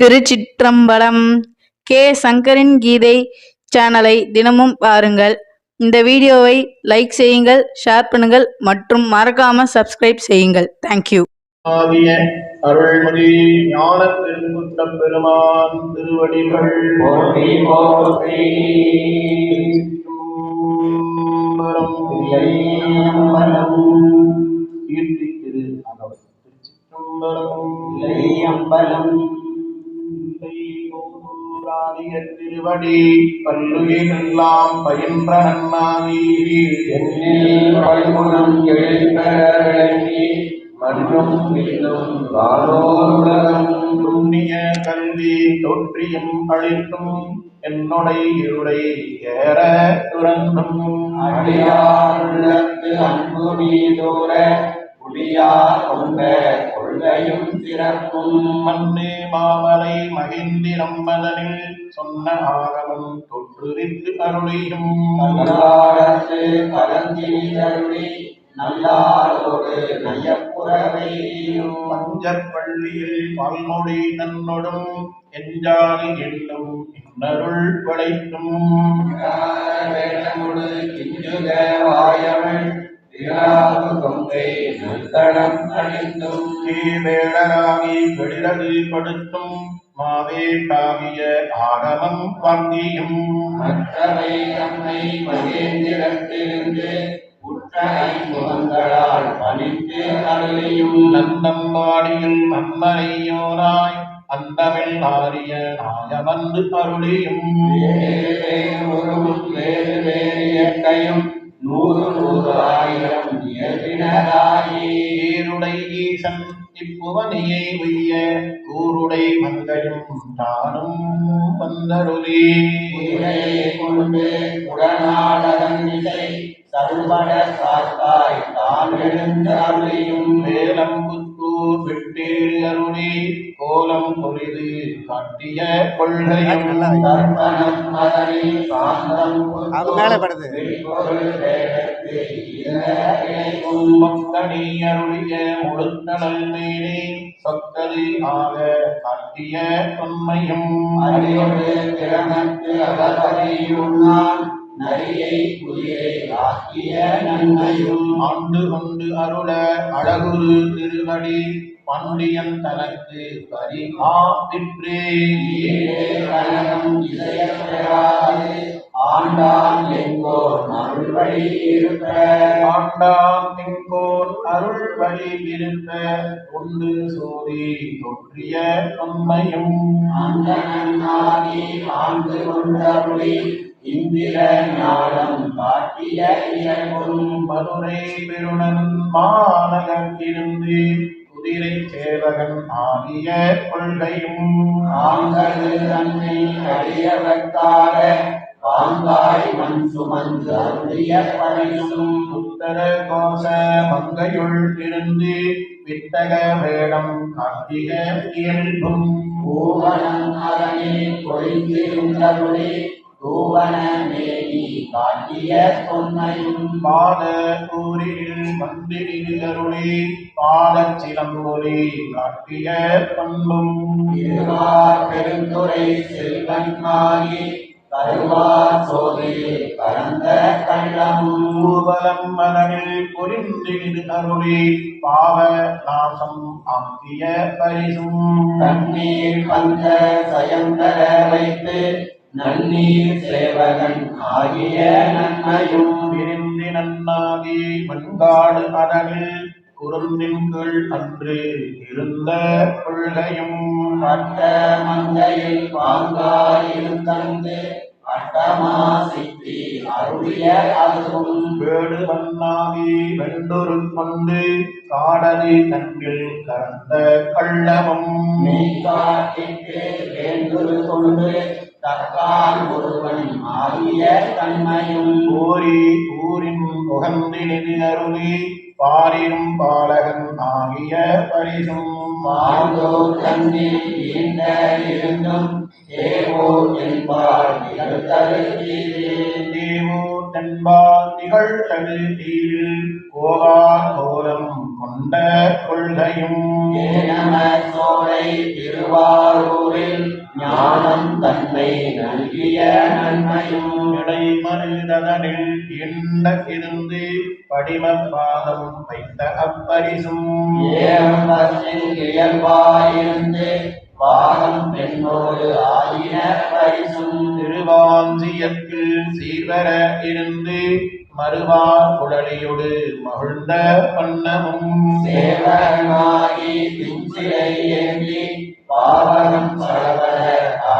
திருச்சிற்றம்பலம் K. சங்கரின் கீதை சேனலை தினமும் பாருங்கள். இந்த வீடியோவை லைக் செய்யுங்கள் ஷேர் பண்ணுங்கள் மற்றும் மறக்காம சப்ஸ்கிரைப் செய்யுங்கள். தேங்க்யூ ஆகிய அருள்மதி ஞான பெருங்குத்த பெருமான் திருவடிகள் போற்றி திருவடி பல்லுயிரெல்லாம் பயின்ற நன்னாதி என்னில் பல்குணம் எழுந்தி மன்றும் விண்ணும் வானோருலகம் புண்ணிய கல்வி தோற்றியும் அழித்தும் என்னுடைய இருளை ஏற துறந்தும். அடியார் உள்ளத்து அன்பு மீதூர குடியார் கொண்ட கொள்கையும் சிறப்பும் மண்ணு மாமலை மகிந்திரம் மதனில் சொன்ன ஆகமம் தொற்றுவித்து அருளியும். நல்லாரத்து கலந்தினி அருளி நல்லாரோடு நயப்புறவையும் மஞ்சப்பள்ளியில் பல்மொழி நன்னொடும் எஞ்சாலி என்னும் இன்னருள் படைத்தும் வேடமுடு கிஞ்சுக வாயவள் திராவு கொங்கை நல்தடம் அணிந்தும் வேடராகி படுத்தும் மாவேட்டாகிய ஆகமம் வாங்கியும் மற்றவை தம்மை மகேந்திரத்திலிருந்து உற்றனை முகங்களால் பணித்து அருளியும். நந்தம்பாடியில் நன்மறையோனாய் அந்தமிழ் ஆரிய நாயவந்து அருளியும் வேறு வேறு வேறு இயற்கையும் நூறு நூறு ஈசன் இப்புவனியை உய்ய கூருடை மங்கையும் தானும் வந்தருளே. உயிரையை கொண்டு உடனாளதன் இசை சர்வட சாத்தாய் தான் எழுந்த அருளையும் அருளியும் வேலம்புத்தூர் விட்டேறு அருளி கோலம் பொரிது காட்டிய கொள்கையும் தர்ப்பணம் மதனில் சாந்தம் மக்தனி அருளிய முழுத்தனல் மேலே சொக்கது ஆக காட்டிய தொன்மையும் அறிவொரு திறமத்து அவதறியுள்ளான் நரியை குதிரை ஆக்கிய நன்மையும் ஆண்டு கொண்டு அருள அழகுரு திருவடி பாண்டியன் தனக்கு பரிகாப்பிற்றே ஈரே கனகம் இசையப் பெறாது ஆண்டான் எங்கோர் அருள் வழி இருப்ப ஆண்டான் திங்கோன் அருள் வழி சோதி தொற்றிய ஆண்டு கொண்டருளி இந்திர ஞானம் காட்டிய இயல்பும் மதுரை பெருணன் மாநகர்த்திருந்து குதிரை சேவகன் ஆகிய கொள்கையும் ஆங்கது தன்னை அடியவர்க்காக பாங்காய் மண் சுமந்து அருளிய பரிசும். உத்தர கோச மங்கையுள் இருந்து வித்தக வேடம் காட்டிய இயல்பும். பூவனம் அரணி பொழிந்திருந்தருளி தூவன காட்டிய தொன்மையும் பாத ஊரில் மந்திரிகளருளி பாதச் சிலம்பொலி காட்டிய பண்பும். திருவார் பெருந்துரை செல்வன் கருவார் சோதியில் பரந்த கள்ளமும் மனதில் பொறிந்திடு அருளி பாவ நாசம் ஆக்கிய பரிசும் தண்ணீர் வந்த சயந்தர வைத்து நன்னீர் சேவகன் ஆகிய நன்மையும் விருந்தி நன்னாகி மண்காடு அதனில் குறுந்தின் கீழ் அன்று இருந்த கொள்கையும் பட்ட மங்கையில் பாங்காயிருந்தந்து அட்டமா சித்தி அருளிய அதுவும். வேடு வண்ணாகி வெண்டொரு கொண்டு காடலி தன்னில் கறந்த கள்ளமும். வேண்டுரு கொண்டு தக்கால் ஒருவன் ஆகிய தன்மையும். ஓரி ஊரின் உகந்தினிது அருளி பாரிரும் பாலகன் ஆகிய பரிசும். வாழ்ந்தோர் தன்னில் ஈண்ட இருந்தும் தேவோர் என்பார் நிகழ்த்தரு தேவோ தென்பால் திகழ்த்தது தீவில் கோவா கோலம் கொண்ட கொள்கையும். சோலை திருவாரூரில் ஞானம் தன்னை நல்கிய நன்மையும் இடைமருதனில் எண்ட இருந்து படிம பாதம் வைத்த அப்பரிசும். ஏம்பத்தின் இயல்பாயிருந்து பாகம் பெண்ணோடு ஆயின பரிசும் திருவாஞ்சியத்தில் சீர்வர இருந்து மறுவார் குடலியொடு மகிழ்ந்த பண்ணமும் சேவனாகி பிஞ்சிலை ஏந்தி சரவர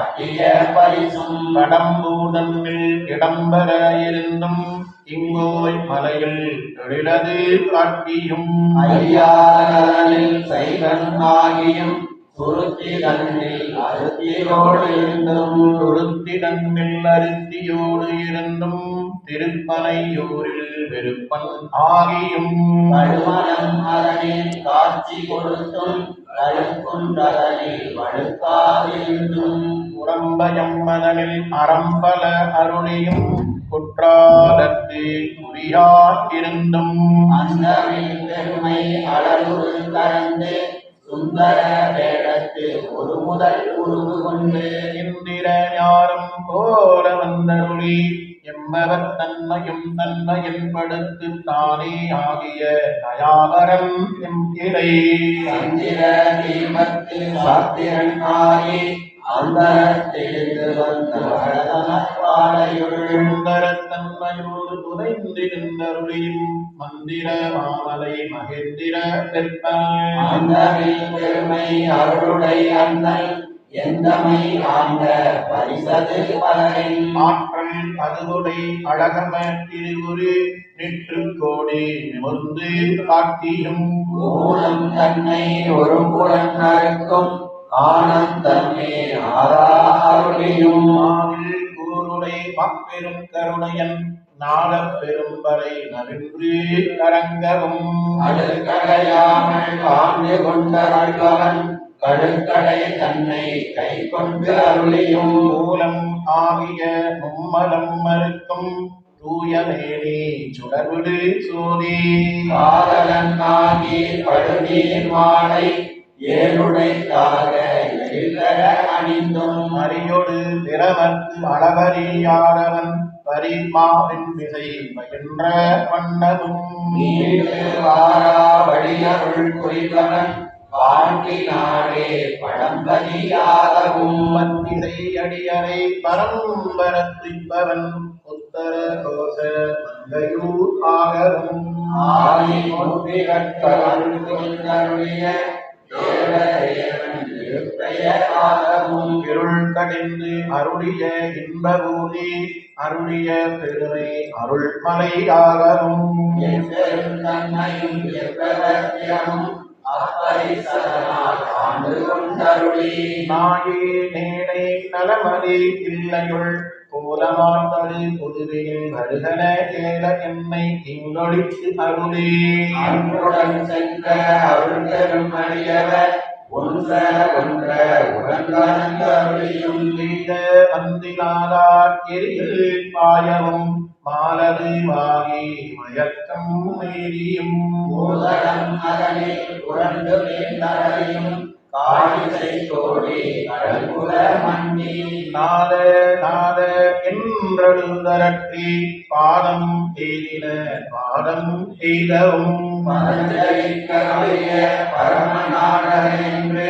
காட்டிய பரிசும் கடம்பூதன்மில் இடம்பெற இருந்தும் இங்கோய் மலையில் எழிலது காட்டியும். ஐயாரில் சைவன் ஆகியும் சுருத்தி தன்னில் அருத்தியோடு இருந்தும். தொழுத்திடன்மில் அருத்தியோடு இருந்தும் திருப்பனையூரில் வெறுப்பன் ஆகியும். கடுமனம் அதனில் காட்சி கொடுத்தும் கடுக்குன்றதனில் வழுக்காதிருந்தும். உடம்பயம் மதனில் அறம்பல அருளியும் குற்றாலத்து குறியாயிருந்தும் அந்தமில் பெருமை அளவுரு கலந்து சுந்தர வேடத்து ஒரு முதல் உருவு கொண்டு. இந்திர ஞானம் போல வந்தருளி எம்பவர் தன்மையும் தன்மையின் படுத்து தானே ஆகிய தயாவரம் எம் இறை சந்திர தீபத்து சாத்திரன் ஆகி அந்தரத்திலிருந்து வந்த வடதனப்பாளையுள் புதைந்திருந்தருளியும் மந்திர மாமலை மகேந்திர பெற்பாய் அந்தமில் பெருமை அருளுடை அண்ணல் எந்தமை ஆண்ட பரிசது பலரின் ஆற்றல் அதுவுடை அழகம திருவுரு நிற்று கோடி நிமிர்ந்து காட்டியும் தன்னை ஒரு புலன் அறுக்கும் ஆறாருடையும் மாவில் கூருடை மாப்பெரும் கருணையன் நாளப் பெரும்பறை நவின்று கரங்கவும். அடுக்கடையாமல் கொண்ட அழ்வன் கடுக்கடை தன்னை கை கொண்டு அருளியும். மூலம் ஆகிய மும்மலம் மறுக்கும் தூயமேனி சுடர்விடு சோதி. காதலன் ஆகி படுநீர் மாலை ஏழுடைத்தாக எழிலர அணிந்தும் மறியொடு பிறவர்க்கு அளவறியாதவன் பரிமாவின் விசை பயின்ற வண்ணமும் நீண்டு வாரா வழியருள் புரிபவன் பாண்டி நாடே பழம்பதியாகவும் பத்திசை அடியரை பரம்பரத்திப்பவன் உத்தர கோச மங்கையூர் ஆகரும். ஆதி மூர்த்தி கற்றவன் கொண்டருளிய தேவரேவன் திருப்பெயராகவும் இருள் கடிந்து அருளிய இன்பபூதி அருளிய பெருமை ஆண்டு கொண்டருளி நாயே நேனை நலமதி இல்லையுள் கோலமாத்தது புதுவையில் வருகன ஏல என்னை திங்கொழித்து அருளே. அன்புடன் சென்ற அருள் பெரும் அடியவர் ஒன்ற ஒன்ற உடன்கலந்த அருளியும் செய்த வந்திலாதார் எரியில் பாயவும் மாலது வாகி மயக்கம் மீறியும். காடிசை தோழி கடல்புற மண்ணி நாத நாத என்றழுந்தரற்றி பாதம் எய்தின பாதம் எய்தவும். பரஞ்சலிக்கருடைய பரமநாடகென்று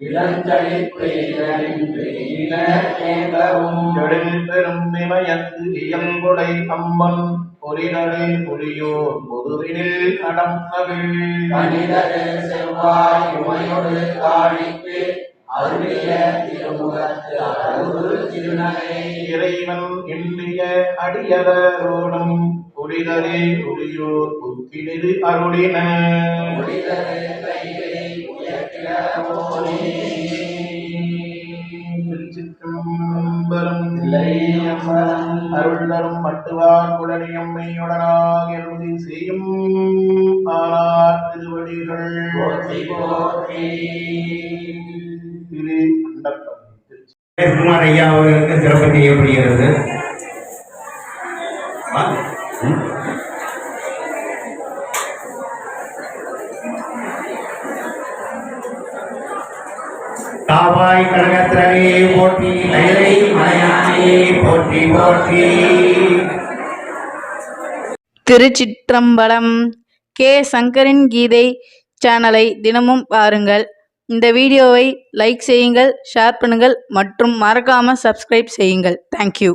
இளஞ்சலிப்பு இதனின்று இளநேகவும் எழில் பெரும் விமயத்து இயல்புடை அம்பன் பொறிநடை புலியோர் பொதுவினில் நடந்தகள் மனிதரு செவ்வாய் உமையொடு காணிக்கு அருளிய திருமுகத்து அழகு திருநகை. இறைவன் இன்றிய அடியவரோடும் புலிதரே புலியோர் புத்தினிது அருளின. முடிதரு கைகளை உயர்த்திடவோனே. திருச்சிற்றம்பலம் அருள் தரும் மட்டுவார் குடலியம்மையுடனாக எழுதி செய்யும் ஆனார் திருவடிகள். திரு குமார் ஐயா அவர்களுக்கு சிறப்பு செய்யப்படுகிறது. காவாய் கனகத்திரனே போற்றி கைலை மலையானே போற்றி போற்றி. திருச்சிற்றம்பலம் கே. சங்கரின் கீதை சேனலை தினமும் பாருங்கள். இந்த வீடியோவை லைக் செய்யுங்கள் ஷேர் பண்ணுங்கள் மற்றும் மறக்காமல் சப்ஸ்கிரைப் செய்யுங்கள். தேங்க்யூ